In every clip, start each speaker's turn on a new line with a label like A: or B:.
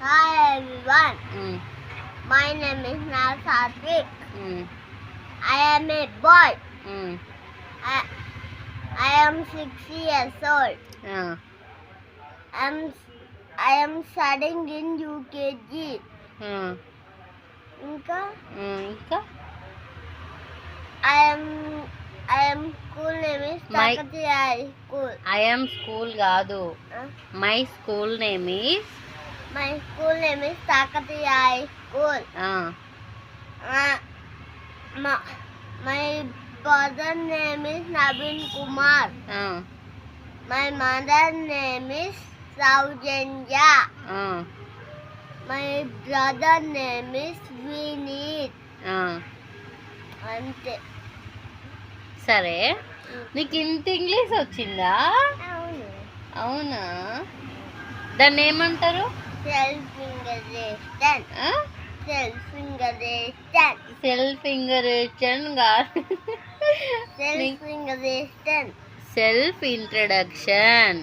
A: Hi everyone.
B: Mm.
A: My name is Nasatrik.
B: Mm.
A: I am a boy.
B: Mm.
A: I, I am six years old.
B: Yeah.
A: I'm, I am studying in UKG.
B: Mm.
A: Inka?
B: Mm, Inka?
A: I am I am school name is
B: my,
A: Takati School. I
B: am school Gadu. Huh?
A: My school name is Takatiya School. Uh, my, my brother name is Navin Kumar. My mother name is Saujanya. My brother name is Vineet. అంతే
B: సరే నీకు ఇంత English వచ్చిందా
A: అవును
B: అవునా దాన్ని ఏమంటారు
A: self ఇంగరేషన్
B: కాదు.
A: సెల్ఫ్
B: ఇంట్రడక్షన్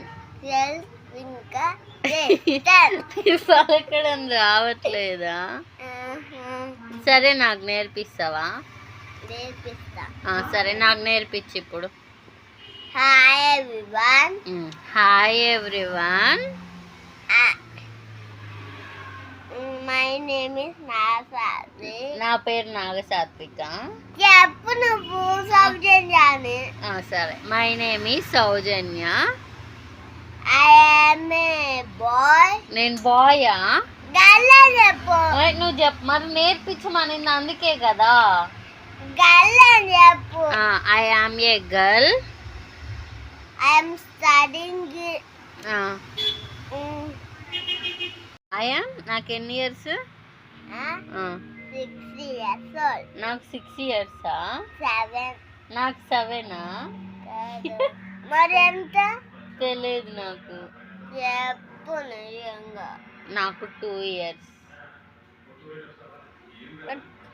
B: పలకడం రావట్లేదా? సరే నాకు నేర్పిస్తావా?
A: నేర్పిస్తా.
B: సరే నాకు నేర్పించి ఇప్పుడు.
A: Hi everyone
B: hi everyone
A: my name is Nasadi
B: నా పేరు నాగసాత్విక.
A: చెప్పు నువ్వు సౌజన్యాన్ని
B: సరే. మై నేమ్ ఈ Soujanya.
A: I am a boy
B: నేను బాయా
A: గల్ల చెప్పు.
B: నువ్వు చెప్పు. మరి నేర్పించమనింది అందుకే కదా.
A: గల్ల చెప్పు.
B: I am a girl
A: I am studying
B: I am నాకు ఎన్ని ఇయర్స్ నాకు సిక్స్ ఇయర్సా
A: సెవెన్
B: నాకు సెవెనా
A: మరి ఎంత?
B: తెలియదు నాకు. నాకు టూ ఇయర్స్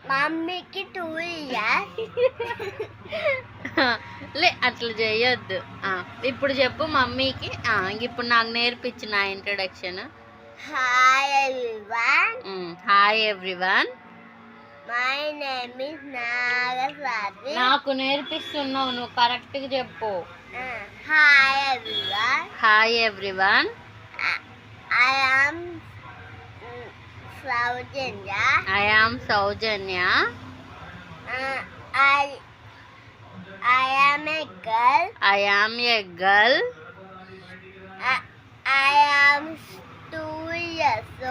A: మమ్మీకి టూ ఇయర్స్
B: లే అట్లా చేయొద్దు. ఇప్పుడు చెప్పు మమ్మీకి. ఇప్పుడు నాకు నేర్పించు నా introduction
A: hi everyone
B: hi everyone
A: my name is Nagasadi
B: నాకు నేర్పిస్తున్నావు నువ్వు కరెక్ట్గా చెప్పు.
A: Hi everyone
B: hi everyone
A: I am Soujanya
B: I am Soujanya
A: I I am a girl
B: I am a girl
A: I am years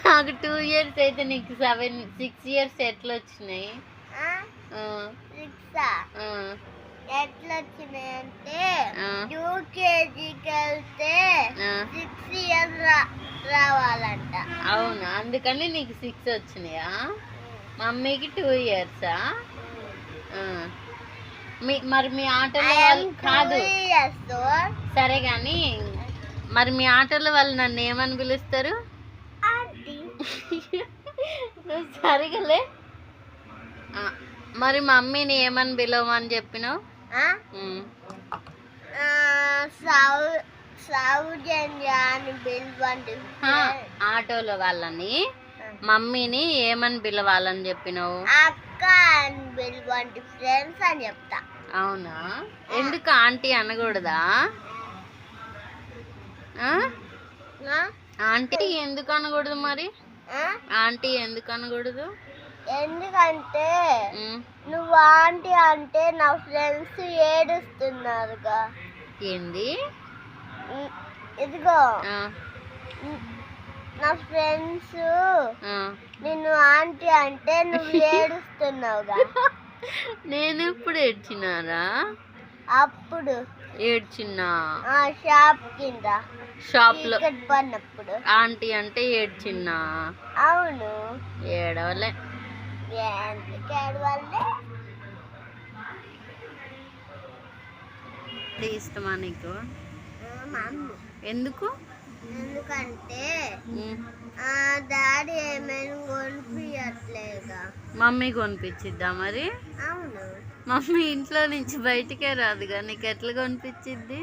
B: నాకు two years అయితే నీకు seven six years ఎట్లా వచ్చినాయి
A: ఎట్లా వచ్చినాయంటే
B: ఆ.
A: యూకేజీకి వెళ్తే. సిక్స్ ఇయర్స్ రావాలంట.
B: అవునా? అందుకని నీకు సిక్స్ వచ్చినాయా? మమ్మీకి టూ ఇయర్సా మీ మరి మీ ఆటల
A: two
B: కాదు. సరే కానీ మరి మీ ఆటల వాళ్ళు నన్ను ఏమని పిలుస్తారు. నువ్వు సరిగలే మరి మమ్మీని ఏమని పిలవమని చెప్పినావు? ఆటోలో వాళ్ళని మమ్మీని ఏమని పిలవాలని చెప్పినావు?
A: అక్క అని పిలవండి ఫ్రెండ్స్ అని చెప్తా.
B: అవునా? ఎందుకు ఆంటీ అనకూడదా? ఆంటీ ఎందుకు అనకూడదు మరి? ఆంటీ ఎందుకు అనకూడదు?
A: ఎందుకంటే. నువ్వు ఆంటీ అంటే నా ఫ్రెండ్స్ ఏడుస్తున్నారుగా.
B: ఏంది?
A: ఇదిగో. నా ఫ్రెండ్స్. నిన్ను ఆంటీ అంటే నువ్వు ఏడుస్తున్నావుగా.
B: నేను ఎప్పుడు ఏడ్చినారా?
A: అప్పుడు.
B: ఏడ్చిన్నా?
A: షాప్ కింద. షాప్లో
B: ఆంటీ అంటే ఏడ్చిన్నా
A: అవును.
B: ఏడవలే. ఇష్టమా నీకు? ఎందుకు?
A: ఎందుకంటే డాడీ ఏమైనా కొనిపించట్లేదుగా
B: మమ్మీ కొనిపించిద్దా మరి?
A: అవును.
B: మమ్మీ ఇంట్లో నుంచి బయటికే రాదుగా. నీకు ఎట్లా కొనిపించిద్ది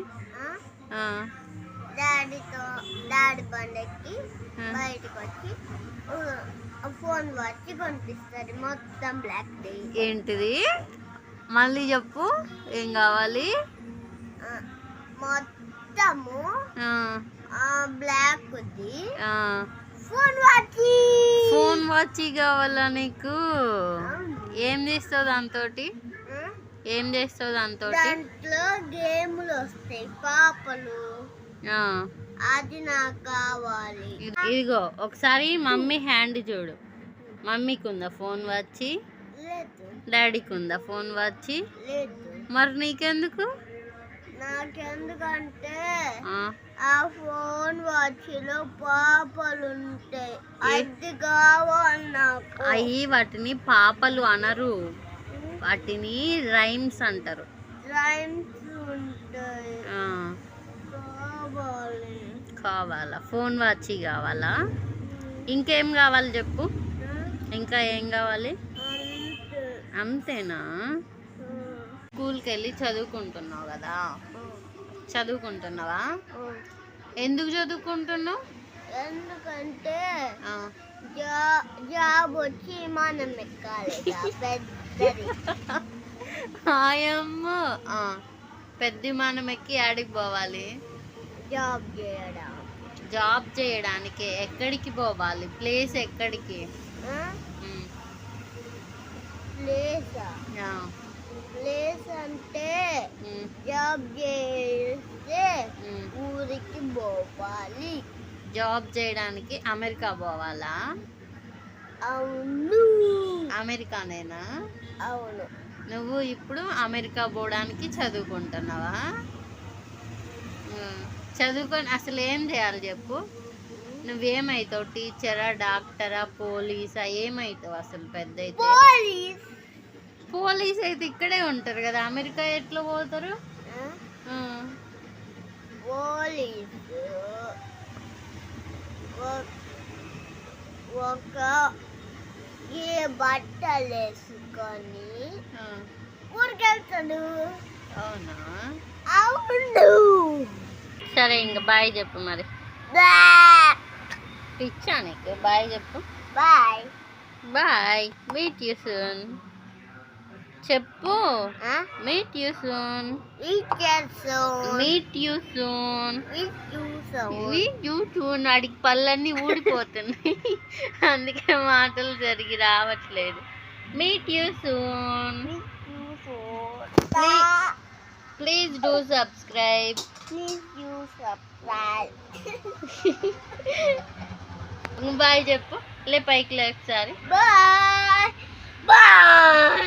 A: డాడీతో డాడీ బండెక్కి
B: ఆ.
A: బయటకు వచ్చి ఫోన్ వచ్చి కొనిపిస్తుంది మొత్తం బ్లాక్ డే
B: ఏంటిది? మళ్ళీ చెప్పు. ఏం కావాలి?
A: మొత్తము బ్లాక్ ఉంది. ఫోన్ వచ్చి
B: ఫోన్ వాచ్ కావాలా నీకు? ఏం చేస్తావు దాంతో ఏం చేస్తావు దాంతో
A: దాంట్లో గేములు వస్తాయి పాపలు. అది నాకు కావాలి.
B: ఇదిగో ఒకసారి మమ్మీ హ్యాండ్ చూడు. మమ్మీకి ఉందా ఫోన్ వచ్చి డాడీకి ఉందా ఫోన్ వచ్చి మరి నీకెందుకు?
A: నాకెందుకంటే
B: ఆ,
A: ఆ ఫోన్ వాచ్లో పాపలు ఉంటాయి అది కావాలి నాకు.
B: అవి వాటిని పాపలు అనరు. వాటిని రైమ్స్ అంటారు.
A: రైమ్స్ ఉంటాయి. కావాలి.
B: కావాలా? ఫోన్ వాచ్ కావాలా? ఇంకేం కావాలి చెప్పు. ఇంకా ఏం కావాలి?
A: అంతే.
B: అంతేనా? స్కూల్కి వెళ్ళి చదువుకుంటున్నావు కదా? చదువుకుంటున్నావా? ఎందుకు చదువుకుంటున్నావు?
A: ఎందుకంటే జాబ్ వచ్చి మనం ఎక్కాలి జా- పెద్దది.
B: హాయమ్మ ఆ, పెద్ద విమానం ఎక్కి ఆడికి పోవాలి?
A: జాబ్ చేయడం?
B: జాబ్ చేయడానికి. ఎక్కడికి పోవాలి? ప్లేస్ ఎక్కడికి?
A: ప్లేస్? ప్లేస్ అంటే జాబ్ చేస్తే. ఊరికి పోవాలి.
B: జాబ్ చేయడానికి అమెరికా పోవాలా?
A: అవును.
B: అమెరికానేనా?
A: అవును.
B: నువ్వు ఇప్పుడు అమెరికా పోవడానికి చదువుకుంటున్నావా? చదువుకొని అసలు ఏం చేయాలి చెప్పు? నువ్వేమవుతావు టీచరా డాక్టరా పోలీసా? ఏమవుతావు అసలు పెద్ద
A: పోలీస్.
B: అయితే ఇక్కడే ఉంటారు కదా. అమెరికా ఎట్లా పోతారు?
A: ఒక ఏ బట్టలు వేసుకొని ఊరికెళ్తాడు.
B: అవునా?
A: అవును.
B: సరే ఇంక బాయ్ చెప్పు మరి. పిచ్చా నీకు? బాయ్ చెప్పు.
A: Bye.
B: Bye. Meet you soon చెప్పు. Meet you soon meet you soon meet you soon వాడికి పళ్ళన్నీ ఊడిపోతున్నాయి. అందుకే మాటలు జరిగి రావట్లేదు. Meet you soon please do subscribe. Bye bye
A: bye